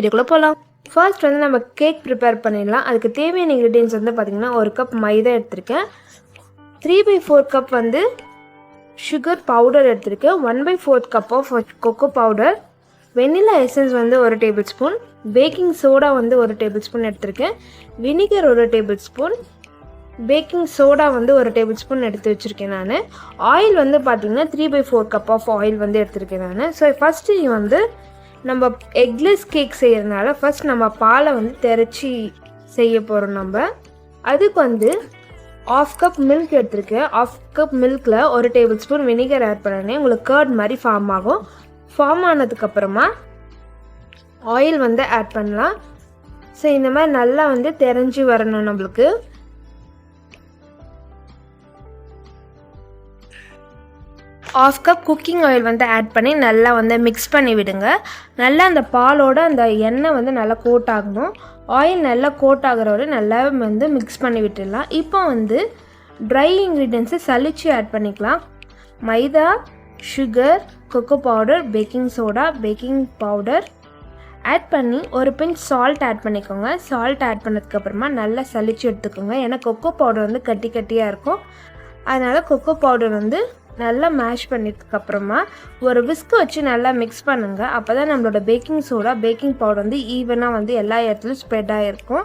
வீடியோக்குள்ளே போகலாம் ஃபர்ஸ்ட் வந்து நம்ம கேக் ப்ரிப்பேர் பண்ணிடலாம். அதுக்கு தேவையான இன்க்ரீடியன்ஸ் வந்து பார்த்திங்கன்னா ஒரு கப் மைதா எடுத்திருக்கேன். த்ரீ பை ஃபோர் கப் வந்து சுகர் பவுடர் எடுத்திருக்கேன். One by fourth cup of cocoa powder vanilla essence வந்து ஒரு டேபிள் ஸ்பூன் பேக்கிங் சோடா வந்து ஒரு டேபிள் ஸ்பூன் எடுத்திருக்கேன். வினிகர் ஒரு டேபிள் ஸ்பூன் பேக்கிங் சோடா வந்து ஒரு டேபிள் ஸ்பூன் எடுத்து வச்சுருக்கேன் நான். ஆயில் வந்து பார்த்திங்கன்னா three by four cup of oil வந்து எடுத்திருக்கேன் நான். ஸோ ஃபஸ்ட்டு வந்து நம்ம எக்லெஸ் கேக் செய்கிறதுனால ஃபஸ்ட் நம்ம பாலை வந்து திரச்சி செய்ய போகிறோம் நம்ம. அதுக்கு வந்து ஆஃப் கப் மில்க் எடுத்திருக்கேன். ஆஃப் கப் மில்கில் ஒரு டேபிள் ஸ்பூன் வினிகர் ஆட் பண்ணனே உங்களுக்கு கர்ட் மாதிரி ஃபார்ம் ஆகும். ஃபார்ம் ஆனதுக்கப்புறமா ஆயில் வந்து ஆட் பண்ணலாம். ஸோ இந்த மாதிரி நல்லா வந்து தெரிஞ்சு வரணும் நம்மளுக்கு. ஆஃப் கப் குக்கிங் ஆயில் வந்து ஆட் பண்ணி நல்லா வந்து மிக்ஸ் பண்ணி விடுங்க. நல்லா அந்த பாலோட அந்த எண்ணெய் வந்து நல்லா கோட் ஆகணும். ஆயில் நல்லா கோட் ஆகிற வரை நல்லா வந்து மிக்ஸ் பண்ணி விட்டுடலாம். இப்போ வந்து ட்ரை இன்க்ரீடியன்ஸை சளிச்சு ஆட் பண்ணிக்கலாம். மைதா sugar cocoa powder baking soda baking powder add பண்ணி ஒரு பிஞ்ச் சால்ட் ஆட் பண்ணிக்கோங்க. சால்ட் ஆட் பண்ணதுக்கப்புறமா நல்லா சளிச்சு எடுத்துக்கோங்க. ஏன்னா கொக்கோ பவுடர் வந்து கட்டி கட்டியாக இருக்கும். அதனால் கொக்கோ பவுடர் வந்து நல்லா மேஷ் பண்ணதுக்கப்புறமா ஒரு விஸ்க் வச்சு நல்லா மிக்ஸ் பண்ணுங்கள் அப்போ தான் நம்மளோட பேக்கிங் சோடா பேக்கிங் பவுடர் வந்து ஈவனாக வந்து எல்லா இடத்துலையும் ஸ்ப்ரெட் ஆகிருக்கும்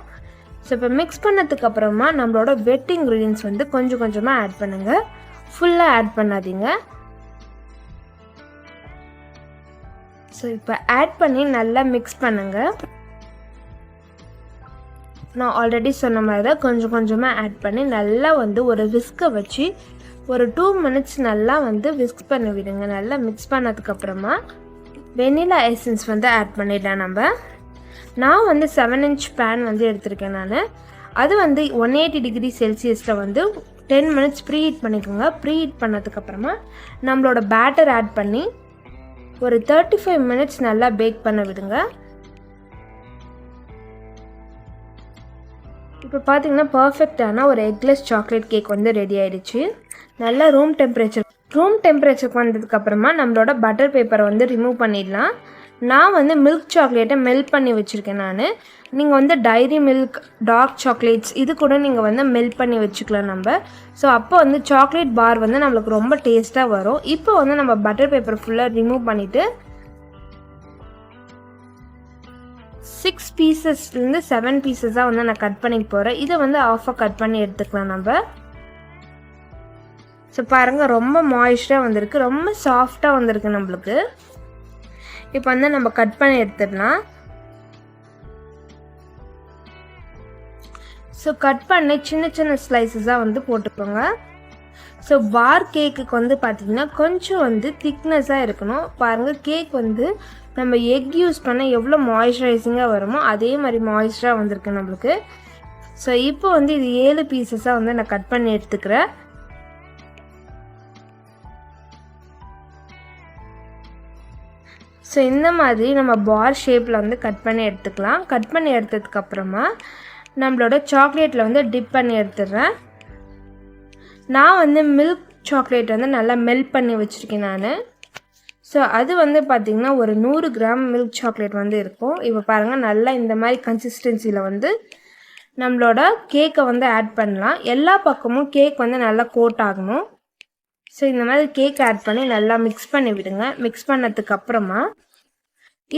ஸோ இப்போ மிக்ஸ் பண்ணதுக்கப்புறமா நம்மளோட வெட் இன்க்ரீடியன்ஸ் வந்து கொஞ்சம் கொஞ்சமாக ஆட் பண்ணுங்கள் ஃபுல்லாக ஆட் பண்ணாதீங்க. ஸோ இப்போ ஆட் பண்ணி நல்லா மிக்ஸ் பண்ணுங்கள் நான் ஆல்ரெடி சொன்ன மாதிரி தான் கொஞ்சம் கொஞ்சமாக ஆட் பண்ணி நல்லா வந்து ஒரு விஸ்கை வச்சு ஒரு டூ மினிட்ஸ் நல்லா வந்து விஸ்க் பண்ணி விடுங்க. நல்லா மிக்ஸ் பண்ணதுக்கப்புறமா வெனிலா எசன்ஸ் வந்து ஆட் பண்ணிடலாம் நம்ம. நான் வந்து செவன் இன்ச் பேன் வந்து எடுத்திருக்கேன் நான். அது வந்து ஒன் எயிட்டி டிகிரி செல்சியஸில் வந்து டென் மினிட்ஸ் ப்ரீ ஹீட் பண்ணிக்கோங்க. ப்ரீ ஹீட் பண்ணதுக்கப்புறமா நம்மளோட பேட்டர் ஆட் பண்ணி ஒரு தேர்ட்டி ஃபைவ் மினிட்ஸ் நல்லா பேக் பண்ண விடுங்க. இப்போ பார்த்தீங்கன்னா பர்ஃபெக்டான ஒரு எக்லெஸ் சாக்லேட் கேக் வந்து ரெடி ஆயிடுச்சு. நல்லா ரூம் டெம்பரேச்சர் ரூம் டெம்பரேச்சருக்கு வந்ததுக்கப்புறமா நம்மளோட பட்டர் பேப்பரை வந்து ரிமூவ் பண்ணிடலாம். நான் வந்து மில்க் சாக்லேட்டை மெல்ட் பண்ணி வச்சுருக்கேன் நான். நீங்கள் வந்து டைரி மில்க் டார்க் சாக்லேட்ஸ் இது கூட நீங்கள் வந்து மெல்ட் பண்ணி வச்சுக்கலாம் நம்ம. ஸோ அப்போ வந்து சாக்லேட் பார் வந்து நம்மளுக்கு ரொம்ப டேஸ்ட்டாக வரும். இப்போ வந்து நம்ம பட்டர் பேப்பர் ஃபுல்லாக ரிமூவ் பண்ணிவிட்டு சிக்ஸ் பீசஸ்லேருந்து செவன் பீசஸாக வந்து நான் கட் பண்ணிக்க போகிறேன் இதை வந்து ஆஃபாக கட் பண்ணி எடுத்துக்கலாம் நம்ம. ஸோ பாருங்கள் ரொம்ப மாய்ஸ்டாக வந்திருக்கு. ரொம்ப சாஃப்டாக வந்திருக்கு நம்மளுக்கு. இப்போ வந்து நம்ம கட் பண்ணி எடுத்துடலாம். ஸோ கட் பண்ணி சின்ன சின்ன ஸ்லைசஸாக வந்து போட்டுக்கோங்க. ஸோ பார் கேக்குக்கு வந்து பார்த்திங்கன்னா கொஞ்சம் வந்து திக்னஸாக இருக்கணும். பாருங்கள் கேக் வந்து நம்ம எக் யூஸ் பண்ண எவ்வளோ மாய்ஸ்சரைசிங்காக வருமோ அதே மாதிரி மாய்ஸ்டராக வந்திருக்கு நம்மளுக்கு. ஸோ இப்போ வந்து இது ஏழு பீசஸாக வந்து நான் கட் பண்ணி எடுத்துக்கிறேன். ஸோ இந்த மாதிரி நம்ம பார் ஷேப்பில் வந்து கட் பண்ணி எடுத்துக்கலாம். கட் பண்ணி எடுத்ததுக்கப்புறமா நம்மளோட சாக்லேட்டில் வந்து டிப் பண்ணி எடுத்துடுறேன். நான் வந்து மில்க் சாக்லேட் வந்து நல்லா மெல்ட் பண்ணி வச்சுருக்கேன் நான். ஸோ அது வந்து பார்த்திங்கன்னா ஒரு நூறு கிராம் மில்க் சாக்லேட் வந்து இருக்கும். இப்போ பாருங்கள் நல்லா இந்த மாதிரி கன்சிஸ்டன்சியில் வந்து நம்மளோட கேக்கை வந்து ஆட் பண்ணலாம். எல்லா பக்கமும் கேக் வந்து நல்லா கோட் ஆகணும். ஸோ இந்த மாதிரி கேக் ஆட் பண்ணி நல்லா மிக்ஸ் பண்ணி விடுங்க. மிக்ஸ் பண்ணதுக்கு அப்புறமா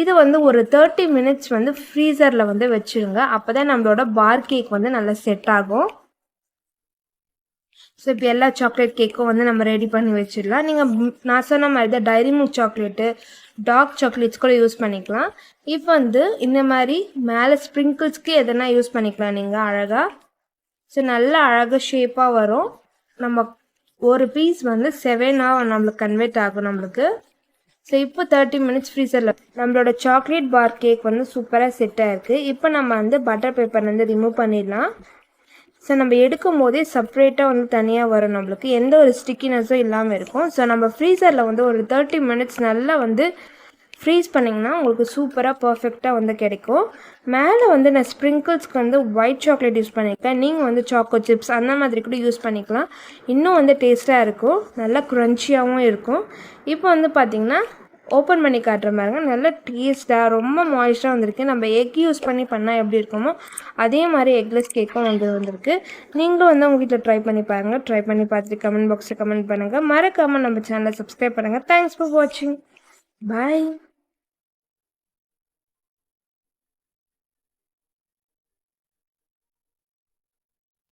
இது வந்து ஒரு தேர்ட்டி மினிட்ஸ் வந்து ஃப்ரீசரில் வந்து வச்சுருங்க. அப்போ தான் நம்மளோட பார் கேக் வந்து நல்லா செட் ஆகும். ஸோ இப்போ எல்லா சாக்லேட் கேக்கும் வந்து நம்ம ரெடி பண்ணி வச்சிடலாம். நீங்கள் நான் சொன்ன மாதிரி தான் Dairy Milk chocolate dark chocolates கூட யூஸ் பண்ணிக்கலாம். இப்போ வந்து இந்த மாதிரி மேலே ஸ்ப்ரிங்கிள்ஸ்க்கு எதனா யூஸ் பண்ணிக்கலாம் நீங்கள் அழகாக ஸோ நல்லா அழகாக ஷேப்பாக வரும். நம்ம ஒரு பீஸ் வந்து செவனாக நம்மளுக்கு கன்வெர்ட் ஆகும் நம்மளுக்கு. ஸோ இப்போ தேர்ட்டி மினிட்ஸ் ஃப்ரீசரில் நம்மளோட சாக்லேட் பார் கேக் வந்து சூப்பராக செட் ஆகிருக்கு இப்போ நம்ம வந்து பட்டர் பேப்பர் வந்து ரிமூவ் பண்ணிடலாம். ஸோ நம்ம எடுக்கும் போதே செப்ரேட்டாக வந்து தனியாக வரும் நம்மளுக்கு. எந்த ஒரு ஸ்டிக்கினஸும் இல்லாமல் இருக்கும். ஸோ நம்ம ஃப்ரீசரில் வந்து ஒரு தேர்ட்டி மினிட்ஸ் நல்லா வந்து ஃப்ரீஸ் பண்ணிங்கன்னா உங்களுக்கு சூப்பராக பர்ஃபெக்டாக வந்து கிடைக்கும். மேலே வந்து நான் ஸ்ப்ரிங்கிள்ஸ்க்கு வந்து ஒயிட் சாக்லேட் யூஸ் பண்ணியிருக்கேன். நீங்கள் வந்து சாக்கோ சிப்ஸ் அந்த மாதிரி கூட யூஸ் பண்ணிக்கலாம். இன்னும் வந்து டேஸ்ட்டாக இருக்கும். நல்லா க்ரன்ச்சியாகவும் இருக்கும். இப்போ வந்து பார்த்திங்கன்னா ஓப்பன் பண்ணி காட்டுற பாருங்க நல்ல டேஸ்ட்டாக ரொம்ப மாய்ஸ்டாக வந்திருக்கு. நம்ம எக் யூஸ் பண்ணி பண்ணால் எப்படி இருக்குமோ அதே மாதிரி எக்லெஸ் கேக்கும் வந்து வந்திருக்கு. நீங்களும் வந்து உங்கள் வீட்டில் ட்ரை பண்ணி பாருங்கள் ட்ரை பண்ணி பார்த்துட்டு கமெண்ட் பாக்ஸில் கமெண்ட் பண்ணுங்கள் மறக்காமல் நம்ம சேனலை சப்ஸ்கிரைப் பண்ணுங்கள் தேங்க்ஸ் ஃபார் வாட்சிங் Bye.